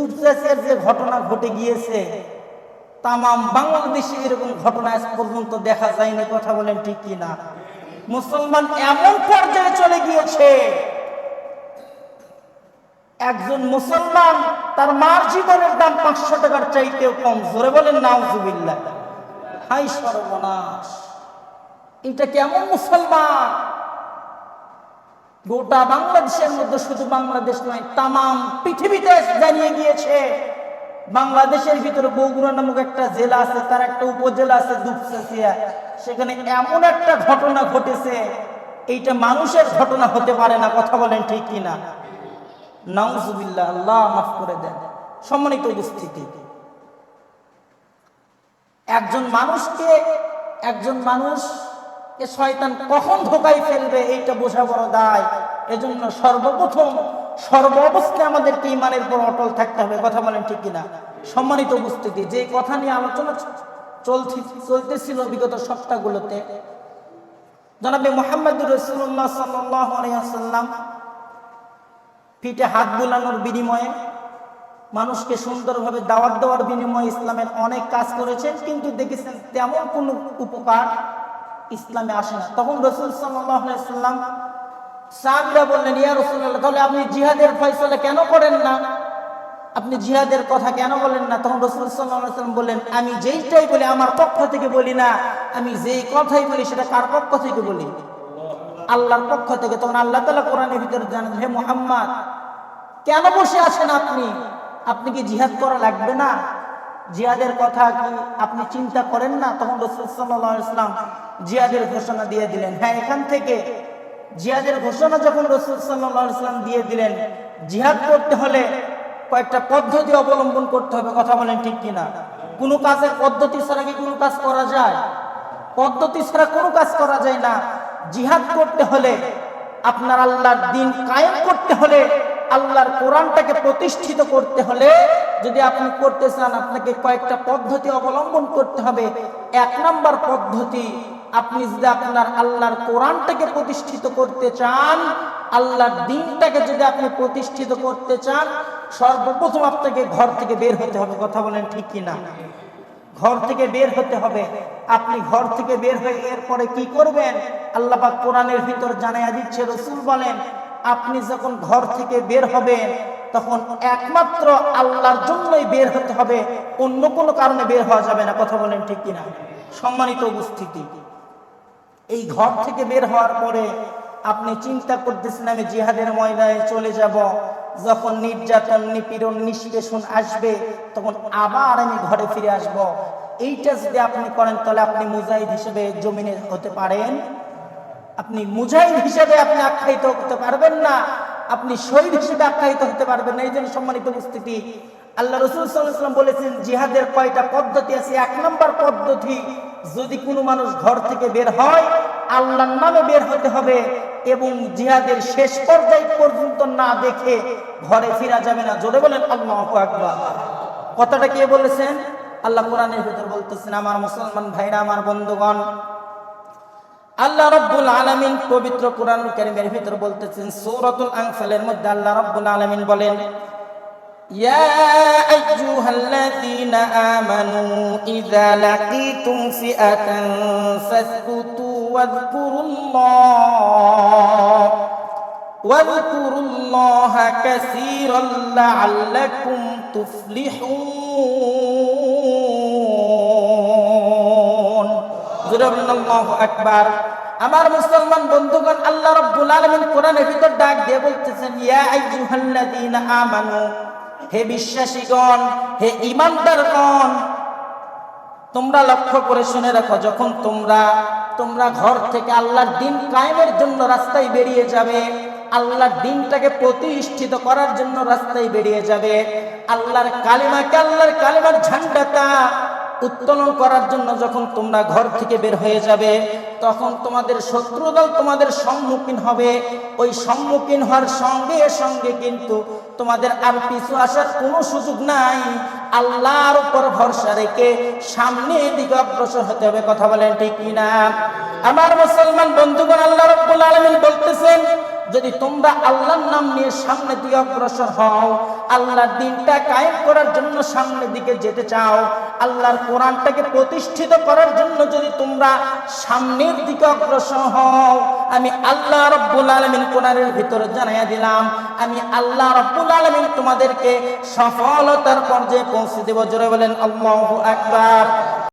দুপচাষের যে ঘটনা ঘটে গিয়েছে, তামাম বাংলাদেশে এরকম ঘটনা আজ পর্যন্ত দেখা যায়নি, কথা বলেন ঠিক কি না মুসলমান এমন পর্যায়ে চলে গিয়েছে, একজন মুসলমান তার মার জীবনের দাম পাঁচশো টাকার চাইতেও কম, জোরে বলেন, নাউজুবিল্লাহ। হাই সর্বনাশ। এটা কেমন মুসলমান? গোটা বাংলাদেশের মধ্যে শুধু বাংলাদেশ নয়, তামাম পৃথিবীতে জানিয়ে গিয়েছে, বাংলাদেশের ভিতরে বগুড়া নামক একটা জেলা আছে, তার একটা উপজেলা আছে, দুপচাচিয়া। সেখানে এমন একটা ঘটনা ঘটেছে, এইটা মানুষের ঘটনা হতে পারে না, কথা বলেন ঠিক কিনা? নাউজুবিল্লাহ, আল্লাহ মাফ করে দেন। সম্মানিত উপস্থিতি, একজন মানুষকে, একজন মানুষ এ শয়তান কখন ধোকায় ফেলবে, এইটা বোঝা বড় দায়। এজন্য সর্বপ্রথম সর্ব অবস্থায় আমাদেরকে ইমানের পর অটল থাকতে হবে, কথা বলেন ঠিক কিনা? সম্মানিত উপস্থিতি, যে কথা নিয়ে আলোচনা চলছি, চলতেছিল বিগত সপ্তাহগুলোতে, জনাবে মোহাম্মদুর রসুল্লাহ সাল্লাম পিঠে হাত বুলানোর বিনিময়ে মানুষকে সুন্দরভাবে দাওয়াত দেওয়ার বিনিময়ে ইসলামের অনেক কাজ করেছেন, কিন্তু দেখেছেন তেমন কোনো উপকার ইসলামে আসে না। তখন রসুল সাল্লাম সাহাবিরা বললেন, ইয়া রসুল্লাহ তাহলে আপনি জিহাদের ফয়সলা কেন করেন না? আপনি জিহাদের কথা কেন বলেন না? তখন রসুল সাল্লাম বললেন, আমি যেইটাই বলি আমার পক্ষ থেকে বলি না, আমি যেই কথাই বলি সেটা কার পক্ষ থেকে বলি? আল্লাহর পক্ষ থেকে। তখন আল্লাহ তালা কোরআনের ভিতরে জানেন, হে মোহাম্মদ, কেন বসে আছেন আপনি? আপনি কি জিহাদ করা লাগবে না? জিহাদের কথা কি আপনি চিন্তা করেন না? তখন রসুল সাল্লাহ ইসলাম ঘোষণা দিয়ে দিলেন। হ্যাঁ এখান থেকে জিহাদের ঘোষণা যখন রসুল সাল্লাহ ইসলাম দিয়ে দিলেন, জিহাদ করতে হলে কয়েকটা পদ্ধতি অবলম্বন করতে হবে, কথা বলেন ঠিক কিনা? কোনো কাজের পদ্ধতি ছাড়া কি কোনো কাজ করা যায়? পদ্ধতি ছাড়া কোনো কাজ করা যায় না। জিহাদ করতে হলে আপনার আল্লাহর দিন কায়েম করতে হলে, আল্লাহর কোরআনটাকে প্রতিষ্ঠিত করতে হলে যদি আপনি করতে চান, আপনাকে কয়েকটা পদ্ধতি অবলম্বন করতে হবে। এক নম্বর পদ্ধতি, আপনি যদি আপনার আল্লাহর কোরআনটাকে প্রতিষ্ঠিত করতে চান, আল্লাহর দিনটাকে যদি আপনি প্রতিষ্ঠিত করতে চান, সর্বপ্রথম আপনাকে ঘর থেকে বের হতে হবে। কথা বলেন ঠিক কিনা? ঘর থেকে বের হতে হবে। আপনি ঘর থেকে বের হয়ে এরপরে কি করবেন? আল্লাহ কোরআনের ভিতর জানাইয়া দিচ্ছে, রসুল বলেন আপনি যখন ঘর থেকে বের হবেন, তখন একমাত্র আল্লাহর জন্যই বের হতে হবে, অন্য কোনো কারণে বের হওয়া যাবে না। কথা বলেন ঠিক কিনা? সম্মানিত উপস্থিতি, এই ঘর থেকে বের হওয়ার পরে আপনি চিন্তা করতেছেন, আমি জিহাদের ময়দানে চলে যাব। যখন নির্যাতন, নিপীড়ন, নিষ্পেষণ আসবে, তখন আবার আমি ঘরে ফিরে আসব। এইটা যদি আপনি করেন, তাহলে আপনি মুজাহিদ হিসেবে জমিনে হতে পারেন। আপনি মুজাহিদ হিসেবে আপনি আখ্যায়িত হতে পারবেন না। আপনি শহীদ হিসেবে আখ্যায়িত হতে পারবেন না। এই জন্য সম্মানিত উপস্থিতি, আল্লাহ রসুল সাল্লাম বলেছেন, জিহাদের কয়টা পদ্ধতি আছে? এক নম্বর পদ্ধতি, যদি কোনো মানুষ ঘর থেকে বের হয়, আল্লাহর নামে বের হতে হবে এবং জিহাদের শেষ পর্যায় পর্যন্ত না দেখে ঘরে ফিরা যাবে না। জোরে বলেন, আল্লাহ আকবার। কথাটা কে বলেছেন? আল্লাহ কোরআনের ভিতর বলতেছেন, আমার মুসলমান ভাইরা, আমার বন্ধুগণ আল্লাহ রব্বুল আলামিন পবিত্র কোরআন কারীমের ভিতর বলতেছেন সূরাতুল আনফালের মধ্যে আল্লাহ রব্বুল আলামিন বলেন يا أيها الذين آمنوا إذا لقيتم فئة فاثبتوا واذكروا الله واذكروا الله كثيرا لعلكم تفلحون জুরাবুল্লাহ আকবার আমার মুসলমান বন্ধুগণ, আল্লাহ রাব্বুল আলামিন কোরআনের ভিতর ডাক দিয়ে বলতেছেন, ইয়া আইয়ুহাল্লাযীনা আমানু, হে বিশ্বাসীগণ, হে ইমানদারগণ তোমরা লক্ষ্য করে শুনে রাখো, যখন তোমরা তোমরা ঘর থেকে আল্লাহর দিন কায়েমের জন্য রাস্তায় বেরিয়ে যাবে, আল্লাহর দিনটাকে প্রতিষ্ঠিত করার জন্য রাস্তায় বেরিয়ে যাবে, আল্লাহর কালিমাকে আল্লাহর কালিমার ঝান্ডাটা উত্তোলন করার জন্য যখন তোমরা ঘর থেকে বের হয়ে যাবে, তখন তোমাদের শত্রুদল তোমাদের সম্মুখীন হবে। ওই সম্মুখীন হওয়ার সঙ্গে সঙ্গে কিন্তু তোমাদের আর পিছু আসার কোনো সুযোগ নাই। আল্লাহর উপর ভরসা রেখে সামনে দিকে অগ্রসর হতে হবে, কথা বলেন ঠিক কিনা আমার মুসলমান বন্ধুগণ, আল্লাহ রব্বুল আলামিন বলতেছেন, যদি তোমরা আল্লাহর নাম নিয়ে সামনে দিকে অগ্রসর হও আল্লাহর দিনটা কায়েম করার জন্য সামনের দিকে যেতে চাও, আল্লাহর কোরআনটাকে প্রতিষ্ঠিত করার জন্য যদি তোমরা সামনের দিকে অগ্রসর হও, আমি আল্লাহ রব্বুল আলমিন কোরআনের ভিতরে জানাইয়া দিলাম, আমি আল্লাহ রব্বুল আলমিন তোমাদেরকে সফলতার পর্যায়ে পৌঁছে দেব। জোরে বলেন, আল্লাহ আকবার।